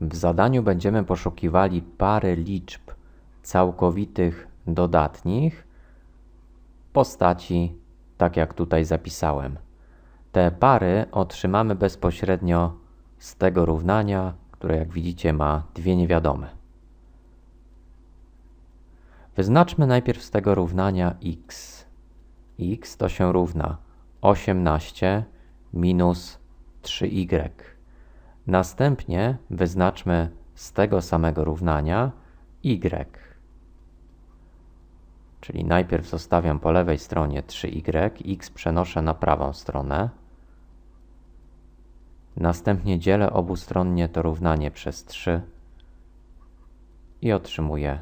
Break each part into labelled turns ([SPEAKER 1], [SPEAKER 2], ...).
[SPEAKER 1] w zadaniu będziemy poszukiwali pary liczb całkowitych dodatnich postaci, tak jak tutaj zapisałem. Te pary otrzymamy bezpośrednio z tego równania, które jak widzicie ma dwie niewiadome. Wyznaczmy najpierw z tego równania x. x to się równa 18 minus 3y. Następnie wyznaczmy z tego samego równania y. Czyli najpierw zostawiam po lewej stronie 3y, x przenoszę na prawą stronę. Następnie dzielę obustronnie to równanie przez 3 i otrzymuję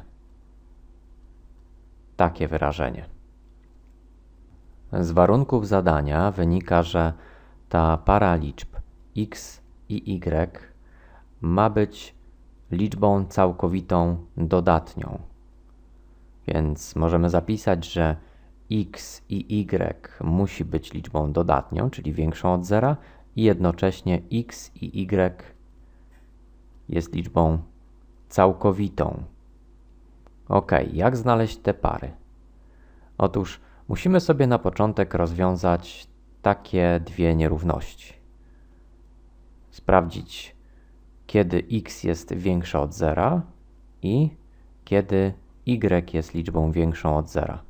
[SPEAKER 1] takie wyrażenie. Z warunków zadania wynika, że ta para liczb x i y ma być liczbą całkowitą dodatnią. Więc możemy zapisać, że x i y musi być liczbą dodatnią, czyli większą od zera, i jednocześnie x i y jest liczbą całkowitą. Ok, jak znaleźć te pary? Otóż musimy sobie na początek rozwiązać takie dwie nierówności. Sprawdzić, kiedy x jest większe od zera i kiedy y jest liczbą większą od zera.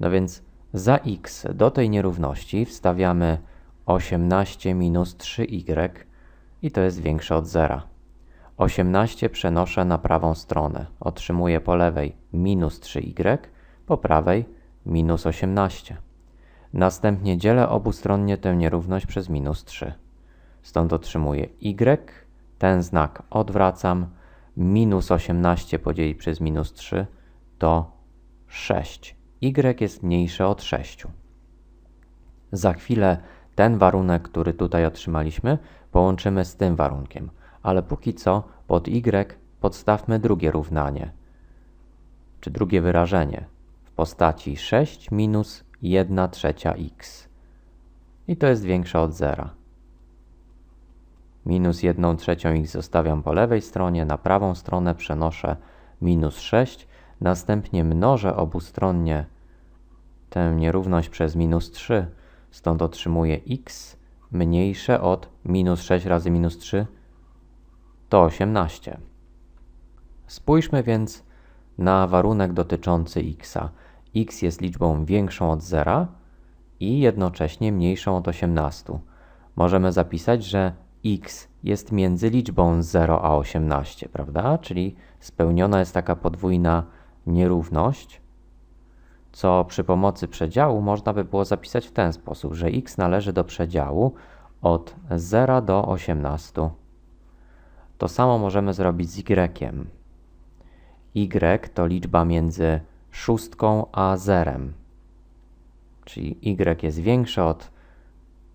[SPEAKER 1] No więc za x do tej nierówności wstawiamy 18 minus 3y i to jest większe od zera. 18 przenoszę na prawą stronę. Otrzymuję po lewej minus 3y, po prawej minus 18. Następnie dzielę obustronnie tę nierówność przez minus 3. Stąd otrzymuję y, ten znak odwracam, minus 18 podzielić przez minus 3 to 6. y jest mniejsze od 6. Za chwilę ten warunek, który tutaj otrzymaliśmy, połączymy z tym warunkiem, ale póki co pod y podstawmy drugie równanie, czy drugie wyrażenie w postaci 6 minus 1 trzecia x. I to jest większe od zera. Minus 1 trzecią x zostawiam po lewej stronie, na prawą stronę przenoszę minus 6, następnie mnożę obustronnie tę nierówność przez minus 3, stąd otrzymuję x mniejsze od minus 6 razy minus 3 to 18. Spójrzmy więc na warunek dotyczący x. x jest liczbą większą od zera i jednocześnie mniejszą od 18. Możemy zapisać, że x jest między liczbą 0 a 18, prawda? Czyli spełniona jest taka podwójna nierówność, co przy pomocy przedziału można by było zapisać w ten sposób, że x należy do przedziału od 0 do 18. To samo możemy zrobić z y. y to liczba między szóstką a zerem. Czyli y jest większe od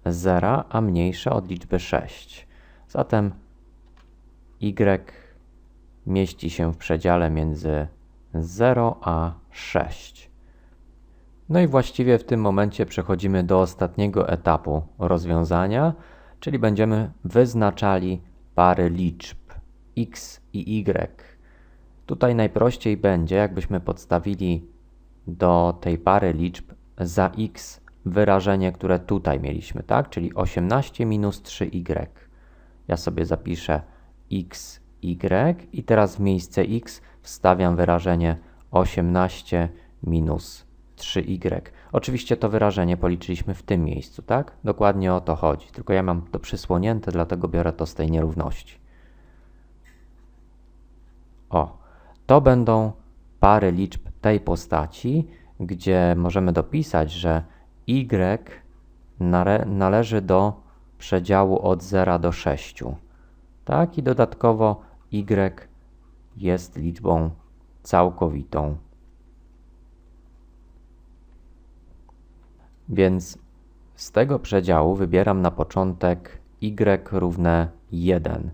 [SPEAKER 1] 0, a mniejsze od liczby 6. Zatem y mieści się w przedziale między 0 a 6. No i właściwie w tym momencie przechodzimy do ostatniego etapu rozwiązania, czyli będziemy wyznaczali pary liczb x i y. Tutaj najprościej będzie, jakbyśmy podstawili do tej pary liczb za x wyrażenie, które tutaj mieliśmy, tak? Czyli 18 minus 3y. Ja sobie zapiszę x, y i teraz w miejsce x wstawiam wyrażenie 18 minus 3y. Oczywiście to wyrażenie policzyliśmy w tym miejscu, tak? Dokładnie o to chodzi. Tylko ja mam to przysłonięte, dlatego biorę to z tej nierówności. O, to będą pary liczb tej postaci, gdzie możemy dopisać, że y należy do przedziału od 0 do 6. Tak, i dodatkowo y jest liczbą całkowitą. Więc z tego przedziału wybieram na początek y równe 1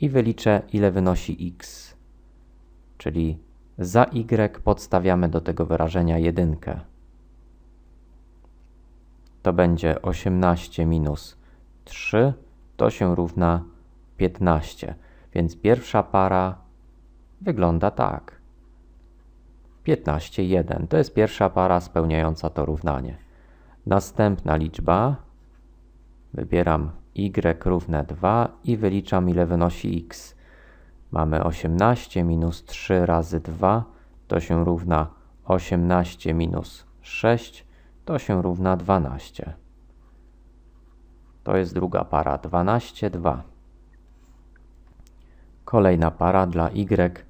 [SPEAKER 1] i wyliczę ile wynosi x. Czyli za y podstawiamy do tego wyrażenia jedynkę. To będzie 18 minus 3, to się równa 15. Więc pierwsza para wygląda tak. 15, 1. To jest pierwsza para spełniająca to równanie. Następna liczba. Wybieram y równe 2 i wyliczam ile wynosi x. Mamy 18 minus 3 razy 2 to się równa 18 minus 6 to się równa 12. To jest druga para 12, 2. Kolejna para dla y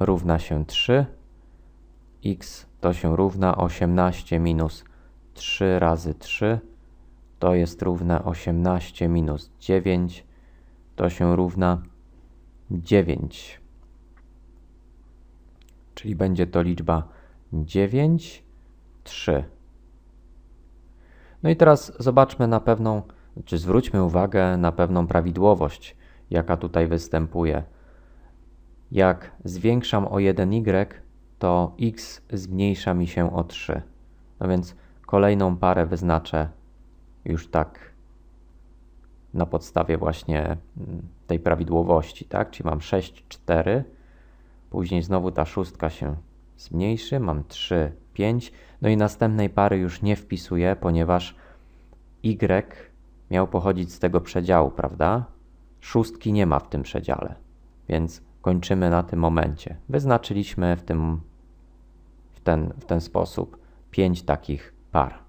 [SPEAKER 1] równa się 3. x to się równa 18 minus 3 razy 3 to jest równe 18 minus 9 to się równa 9. Czyli będzie to liczba 9, 3. No i teraz zobaczmy na pewną, czy zwróćmy uwagę na pewną prawidłowość, jaka tutaj występuje. Jak zwiększam o 1y, to x zmniejsza mi się o 3. No więc kolejną parę wyznaczę już tak na podstawie właśnie mm, tej prawidłowości, tak? Czyli mam 6, 4, później znowu ta szóstka się zmniejszy, mam 3, 5, no i następnej pary już nie wpisuję, ponieważ y miał pochodzić z tego przedziału, prawda? Szóstki nie ma w tym przedziale, więc kończymy na tym momencie. Wyznaczyliśmy w, tym, w, ten, w ten sposób 5 takich par.